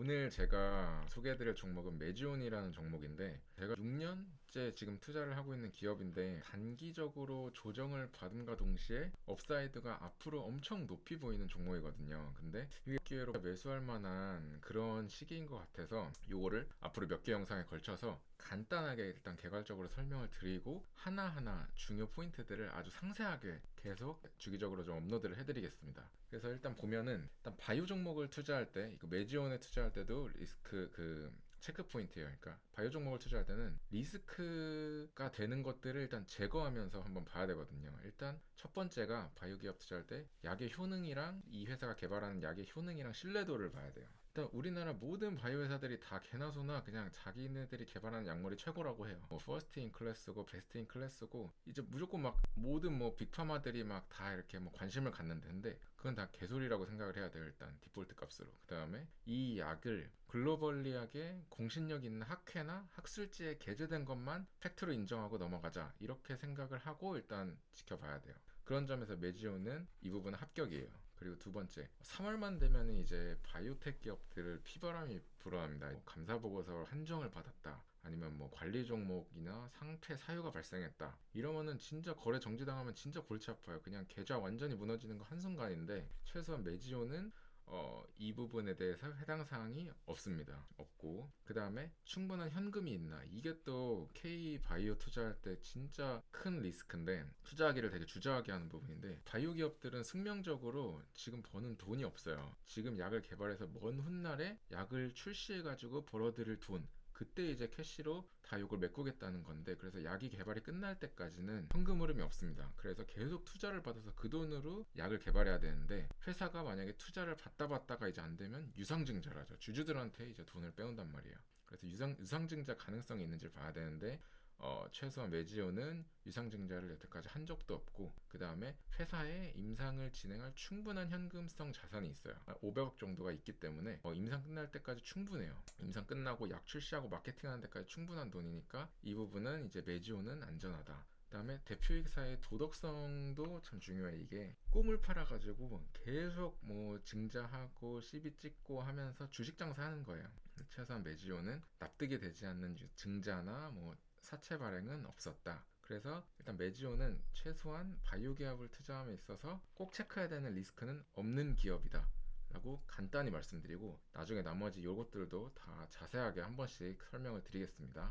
오늘 제가 소개해드릴 종목은 메지온이라는 종목인데 제가 6년째 지금 투자를 하고 있는 기업인데 단기적으로 조정을 받음과 동시에 업사이드가 앞으로 엄청 높이 보이는 종목이거든요. 근데 이 기회로 매수할 만한 그런 시기인 것 같아서 요거를 앞으로 몇 개 영상에 걸쳐서 간단하게 일단 개괄적으로 설명을 드리고 하나하나 중요 포인트들을 아주 상세하게 계속 주기적으로 좀 업로드를 해드리겠습니다. 그래서 일단 보면은 일단 바이오 종목을 투자할 때 이거 메지온에 투자할 때도 리스크 그 체크 포인트예요. 그러니까 바이오 종목을 투자할 때는 리스크가 되는 것들을 일단 제거하면서 한번 봐야 되거든요. 일단 첫 번째가 바이오 기업 투자할 때 약의 효능이랑 이 회사가 개발하는 약의 효능이랑 신뢰도를 봐야 돼요. 일단 우리나라 모든 바이오 회사들이 다 개나 소나 그냥 자기네들이 개발하는 약물이 최고라고 해요. 뭐 퍼스트 인 클래스고 베스트 인 클래스고 이제 무조건 막 모든 뭐 빅파마들이 막 다 이렇게 뭐 관심을 갖는데 그건 다 개소리라고 생각을 해야 돼요. 일단 디폴트 값으로. 그 다음에 이 약을 글로벌리하게 공신력 있는 학회나 학술지에 게재된 것만 팩트로 인정하고 넘어가자 이렇게 생각을 하고 일단 지켜봐야 돼요. 그런 점에서 메지오는 이 부분은 합격이에요. 그리고 두 번째, 3월만 되면 이제 바이오텍 기업들을 피바람이 불어납니다. 뭐 감사 보고서 한정을 받았다. 아니면 뭐 관리 종목이나 상패 사유가 발생했다. 이러면은 진짜 거래 정지당하면 진짜 골치 아파요. 그냥 계좌 완전히 무너지는 거 한순간인데 최소한 메지오는 어, 이 부분에 대해서 해당 사항이 없습니다. 없고 그 다음에 충분한 현금이 있나 이게 또 K 바이오 투자할 때 진짜 큰 리스크인데 투자하기를 되게 주저하게 하는 부분인데 바이오 기업들은 승명적으로 지금 버는 돈이 없어요. 지금 약을 개발해서 먼 훗날에 약을 출시해가지고 벌어들일 돈 그때 이제 캐시로 다 이걸 메꾸겠다는 건데 그래서 약이 개발이 끝날 때까지는 현금 흐름이 없습니다. 그래서 계속 투자를 받아서 그 돈으로 약을 개발해야 되는데 회사가 만약에 투자를 받다 받다가 이제 안 되면 유상증자라죠. 주주들한테 이제 돈을 빼온단 말이에요. 그래서 유상 유상증자 가능성이 있는지를 봐야 되는데 어, 최소한 메지오는 유상증자를 여태까지 한 적도 없고 그 다음에 회사에 임상을 진행할 충분한 현금성 자산이 있어요. 500억 정도가 있기 때문에 어, 임상 끝날 때까지 충분해요. 임상 끝나고 약 출시하고 마케팅하는 데까지 충분한 돈이니까 이 부분은 이제 메지오는 안전하다. 그다음에 대표이사의 도덕성도 참 중요해 이게. 꿈을 팔아가지고 계속 뭐 증자하고 시비 찍고 하면서 주식 장사하는 거예요. 최소한 메지오는 납득이 되지 않는 증자나 뭐 사채 발행은 없었다. 그래서 일단 메지오는 최소한 바이오 기업을 투자함에 있어서 꼭 체크해야 되는 리스크는 없는 기업이다. 라고 간단히 말씀드리고 나중에 나머지 요것들도 다 자세하게 한 번씩 설명을 드리겠습니다.